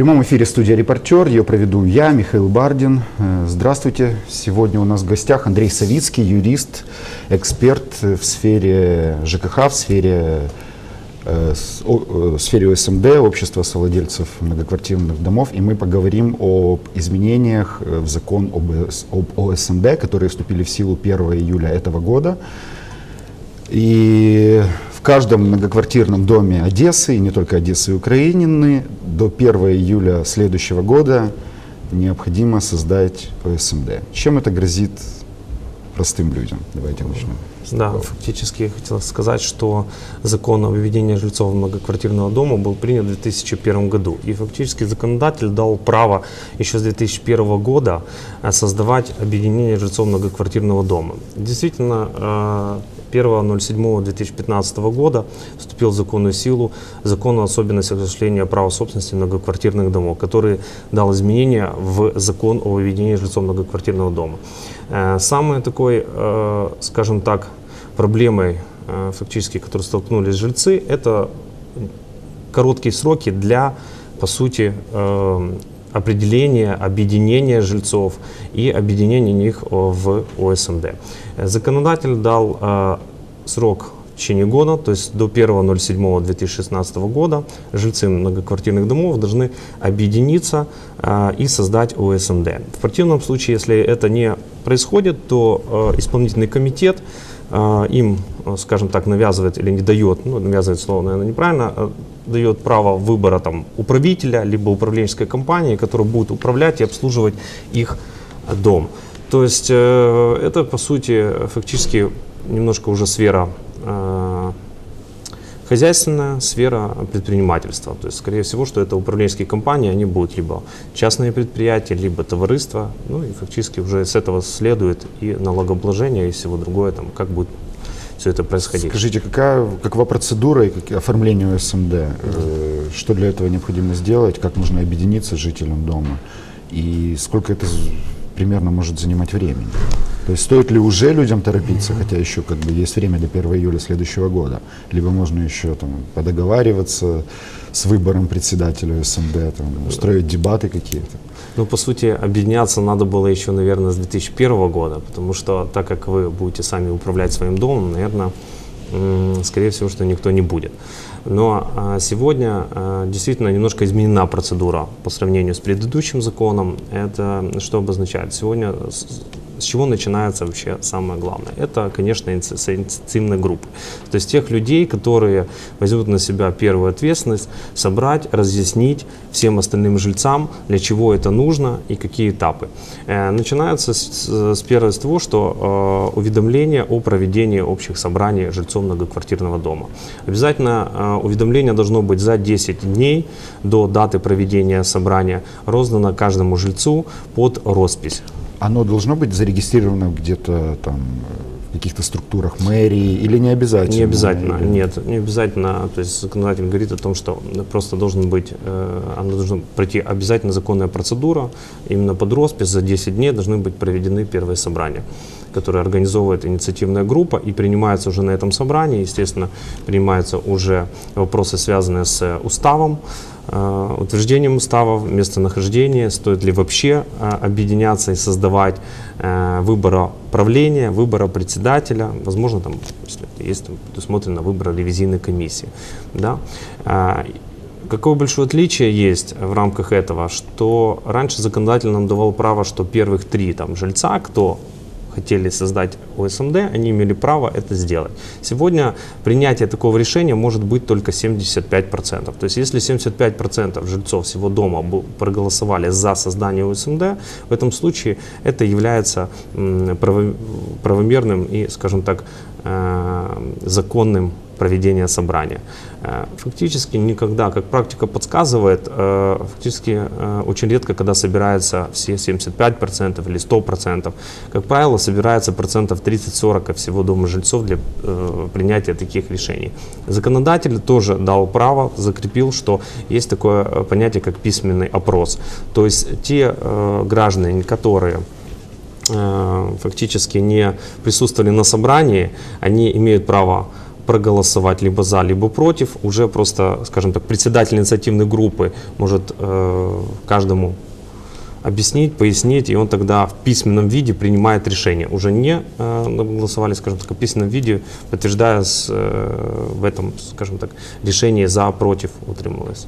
прямом эфире студия «Репортер». Ее проведу я, Михаил Бардин. Э, Здравствуйте. Сегодня у нас в гостях Андрей Савицкий, юрист, эксперт в сфере ЖКХ, в сфере, э, с- о- э, сфере ОСМД, общества совладельцев многоквартирных домов. И мы поговорим об изменениях э, в закон об, ОСМД, которые вступили в силу 1 июля этого года. И в каждом многоквартирном доме Одессы, и не только Одессы и Украинины, до 1 июля следующего года необходимо создать ОСМД. Чем это грозит простым людям? Давайте начнем. Да, фактически я хотел сказать, что закон о выведении жильцов многоквартирного дома был принят в 2001 году. И фактически законодатель дал право еще с 2001 года э, создавать объединение жильцов многоквартирного дома. Действительно, э, 1.07.2015 года вступил в законную силу закон о особенностях осуществления права собственности многоквартирных домов, который дал изменения в закон о выведении жильцов многоквартирного дома. Э, Самой такой, э, скажем так, проблемой, э, фактически, которой столкнулись жильцы, это короткие сроки для, по сути, определения, объединения жильцов и объединения них э, в ОСМД. Законодатель дал э, срок в течение года, то есть до 1.07.2016 года жильцы многоквартирных домов должны объединиться э, и создать ОСМД. В противном случае, если это не происходит, то исполнительный комитет им, э, скажем так, навязывает или не дает, ну, навязывает слово, наверное, неправильно, э, дает право выбора там, управителя, либо управленческой компании, которая будет управлять и обслуживать их дом. То есть э, это, по сути, фактически немножко уже сфера э, хозяйственная сфера предпринимательства. То есть, скорее всего, что это управленческие компании, они будут либо частные предприятия, либо товариства. Ну и фактически уже с этого следует и налогообложение, и всего другое, там, как будет все это происходить. Скажите, какая, какова процедура и как, оформление ОСМД? Э, Что для этого необходимо сделать? Как нужно объединиться жителям дома? И сколько это примерно может занимать времени? То есть стоит ли уже людям торопиться, хотя еще как бы есть время до 1 июля следующего года? Либо можно еще там подоговариваться с выбором председателя СМД, там, устроить дебаты какие-то? Ну, по сути, объединяться надо было еще, наверное, с 2001 года, потому что так как вы будете сами управлять своим домом, наверное, скорее всего, что никто не будет. Но а, сегодня а, действительно немножко изменена процедура по сравнению с предыдущим законом. Это что обозначает? Сегодня с, чего начинается вообще самое главное? Это, конечно, иници- с инициативной группы. То есть тех людей, которые возьмут на себя первую ответственность, собрать, разъяснить всем остальным жильцам, для чего это нужно и какие этапы. Э, Начинается с, с первого с того, что э, уведомление о проведении общих собраний жильцов многоквартирного дома. Обязательно э, уведомление должно быть за 10 дней до даты проведения собрания, роздано каждому жильцу под роспись. Оно должно быть зарегистрировано где-то там э, в каких-то структурах мэрии или не обязательно? Не обязательно, Или- нет, не обязательно. То есть законодатель говорит о том, что просто должен быть, э, она должна пройти обязательно законная процедура. Именно под роспись за 10 дней должны быть проведены первые собрания, которые организовывает инициативная группа и принимаются уже на этом собрании. Естественно, принимаются уже вопросы, связанные с уставом, э, утверждением устава, местонахождение, стоит ли вообще э, объединяться и создавать э, выбора правления, выбора председателя, возможно, там, если есть там, предусмотрено выбор ревизийной комиссии. Да? Какое большое отличие есть в рамках этого, что раньше законодатель нам давал право, что первых три там, жильца, кто хотели создать ОСМД, они имели право это сделать. Сегодня принятие такого решения может быть только 75%. То есть если 75% жильцов всего дома проголосовали за создание ОСМД, в этом случае это является правомерным и, скажем так, э, законным проведения собрания. Э, Фактически никогда, как практика подсказывает, э, фактически э, очень редко, когда собираются все 75% или 100%, как правило, собирается процентов 30-40 всего дома жильцов для принятия таких решений. Законодатель тоже дал право, закрепил, что есть такое понятие, как письменный опрос. То есть те граждане, которые фактически не присутствовали на собрании, они имеют право проголосовать либо за, либо против. Уже просто, скажем так, председатель инициативной группы может э, каждому объяснить, пояснить, и он тогда в письменном виде принимает решение. Уже не э, голосовали, скажем так, а в письменном виде, подтверждая с, э, в этом, скажем так, решении за, против утрималось.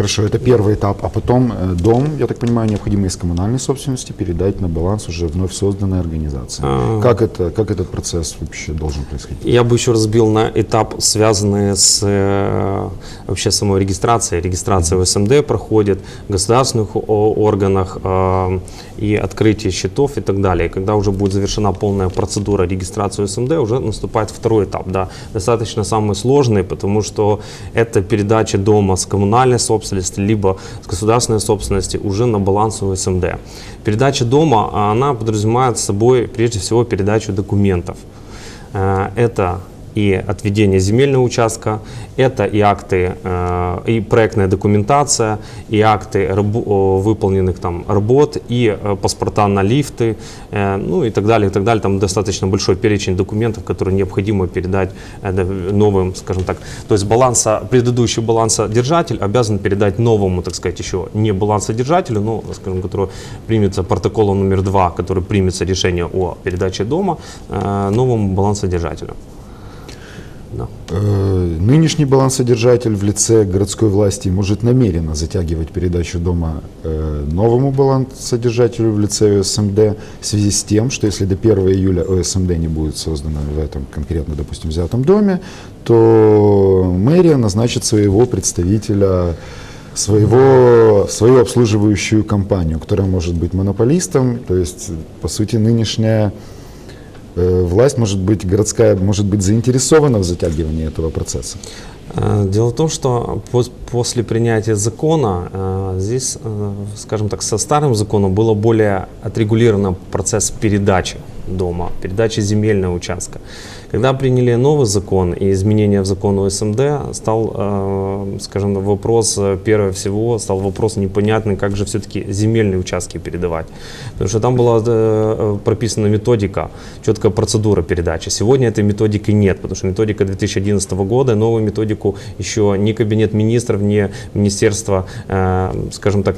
Хорошо, это первый этап. А потом э, дом, я так понимаю, необходимо из коммунальной собственности передать на баланс уже вновь созданной организации. А. Как, это, как этот процесс вообще должен происходить? Я бы еще разбил на этап, связанный с э, вообще самой регистрацией. Регистрация в СМД проходит в государственных органах э, и открытие счетов и так далее. И когда уже будет завершена полная процедура регистрации СМД, уже наступает второй этап. Да, достаточно самый сложный, потому что это передача дома с коммунальной собственности, либо с государственной собственности уже на балансовую СМД. Передача дома, а, она подразумевает собой прежде всего передачу документов. Э, Это и отведение земельного участка, это и акты, э, и проектная документация, и акты выполненных там работ, и э, паспорта на лифты, э, ну и так далее, и так далее. Там достаточно большой перечень документов, которые необходимо передать да, новым, скажем так. То есть баланса, предыдущий балансодержатель обязан передать новому, так сказать, еще не балансодержателю, но, скажем, который примется протоколом номер два, который примется решение о передаче дома, новому балансодержателю. Да. Э, Нынешний балансодержатель в лице городской власти может намеренно затягивать передачу дома э, новому балансодержателю в лице ОСМД в связи с тем, что если до 1 июля ОСМД не будет создано в этом конкретно, допустим, взятом доме, то мэрия назначит своего представителя своего, свою обслуживающую компанию, которая может быть монополистом, то есть, по сути, нынешняя власть, может быть, городская, может быть заинтересована в затягивании этого процесса. Э, Дело в том, что пос- после принятия закона э, здесь, э, скажем так, со старым законом было более отрегулирован процесс передачи дома, передачи земельного участка. Когда приняли новый закон и изменения в закон о СМД, стал, э, скажем, вопрос, э, первое всего, стал вопрос непонятный, как же все-таки земельные участки передавать. Потому что там была э, прописана методика, четкая процедура передачи. Сегодня этой методики нет, потому что методика 2011 года, новую методику еще ни Кабинет министров, ни Министерство, скажем так,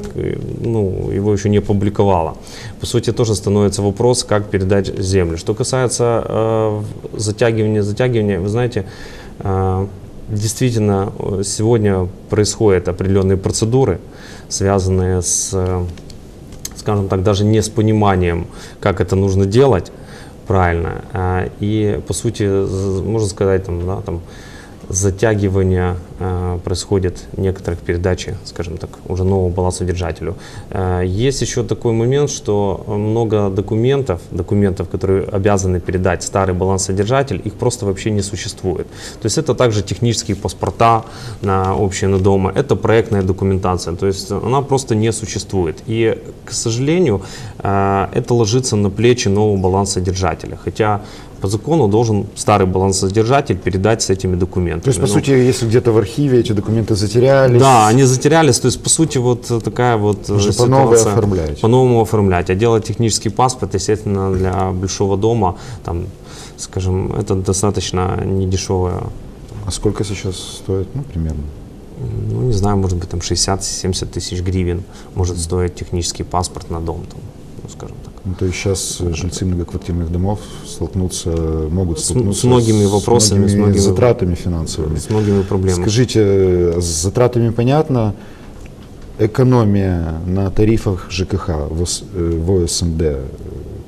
ну, его еще не опубликовало. По сути, тоже становится вопрос, как передать землю. Что касается э, затягивания, затягивания, вы знаете, э, действительно э, сегодня происходят определенные процедуры, связанные с, э, скажем так, даже не с пониманием, как это нужно делать правильно. А, И, по сути, можно сказать, там, да, там, затягивание э, происходит некоторых передачи, скажем так, уже новому балансодержателю. Э, есть еще такой момент, что много документов, документов, которые обязаны передать старый балансодержатель, их просто вообще не существует. То есть это также технические паспорта на общие на дома, это проектная документация, то есть она просто не существует. И, к сожалению, э, это ложится на плечи нового балансодержателя, хотя по закону должен старый балансодержатель передать с этими документами. То есть, по Ну, сути, если где-то в архиве эти документы затерялись, да, они затерялись, то есть, по сути, вот такая вот э, Уже ситуация. оформляете. По-новому оформлять. А делать технический паспорт, естественно, для большого дома, там, скажем, это достаточно недешевое, а сколько сейчас стоит, ну, примерно? ну, не знаю, может быть, там 60-70 тысяч гривен может стоить технический паспорт на дом, там, ну, скажем так. Ну, то есть сейчас жильцы многоквартирных домов столкнуться, могут С- столкнуться с многими вопросами, с многими- затратами финансовыми. С многими проблемами. Скажите, э, с затратами понятно, экономия на тарифах ЖКХ в, э, в ОСМД, э,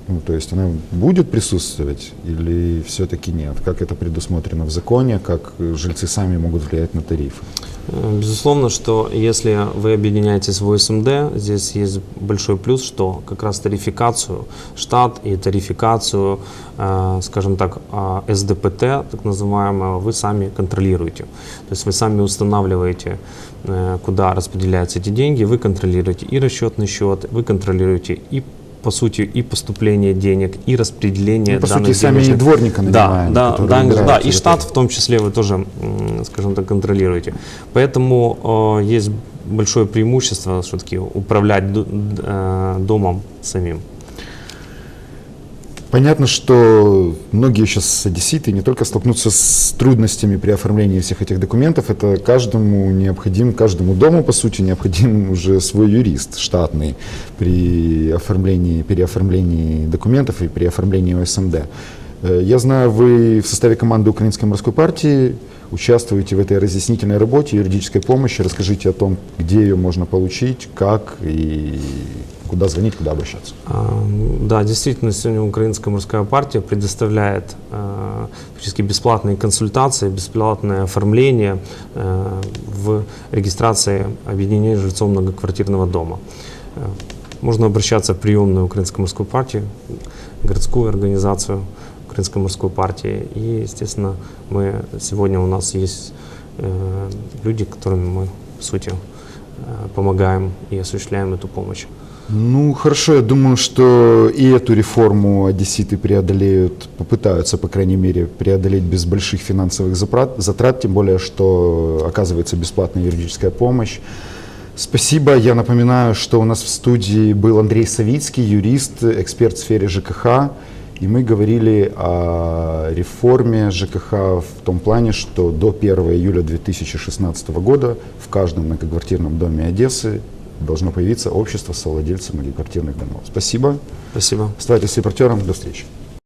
ну, то есть она будет присутствовать или все-таки нет? Как это предусмотрено в законе, как э, жильцы сами могут влиять на тарифы? Э, Безусловно, что если вы объединяетесь в ОСМД, здесь есть большой плюс, что как раз тарификацию, штат и тарификацию, э, скажем так, э, СДПТ, так называемого, вы сами контролируете. То есть вы сами устанавливаете, э, куда распределяются эти деньги, вы контролируете и расчетный счет, вы контролируете и по сути, и поступление денег, и распределение Ну, по данных сути, сами денежных- дворника да, нанимаем, да, да, убирает да, и штат в том числе вы тоже, скажем так, контролируете. Поэтому э, есть большое преимущество все-таки управлять э, домом самим. Понятно, что многие сейчас одесситы не только столкнутся с трудностями при оформлении всех этих документов, это каждому необходим, каждому дому, по сути, необходим уже свой юрист штатный при оформлении, переоформлении документов и при оформлении ОСМД. Э, Я знаю, вы в составе команды Украинской морской партии участвуете в этой разъяснительной работе, юридической помощи. Расскажите о том, где ее можно получить, как и куда звонить, куда обращаться. А, Да, действительно, сегодня Украинская морская партия предоставляет э, практически бесплатные консультации, бесплатное оформление э, в регистрации объединения жильцов многоквартирного дома. Э, Можно обращаться в приемную Украинской морской партии, городскую организацию Украинской морской партии. И, естественно, мы сегодня у нас есть э, люди, которым мы, по сути, э, помогаем и осуществляем эту помощь. Ну, хорошо, я думаю, что и эту реформу одесситы преодолеют, попытаются, по крайней мере, преодолеть без больших финансовых затрат, тем более, что оказывается бесплатная юридическая помощь. Спасибо. Я напоминаю, что у нас в студии был Андрей Савицкий, юрист, эксперт в сфере ЖКХ. И мы говорили о реформе ЖКХ в том плане, что до 1 июля 2016 года в каждом многоквартирном доме Одессы должно появиться общество совладельцев многоквартирных домов. Спасибо. Спасибо. Оставайтесь с репортером. До встречи.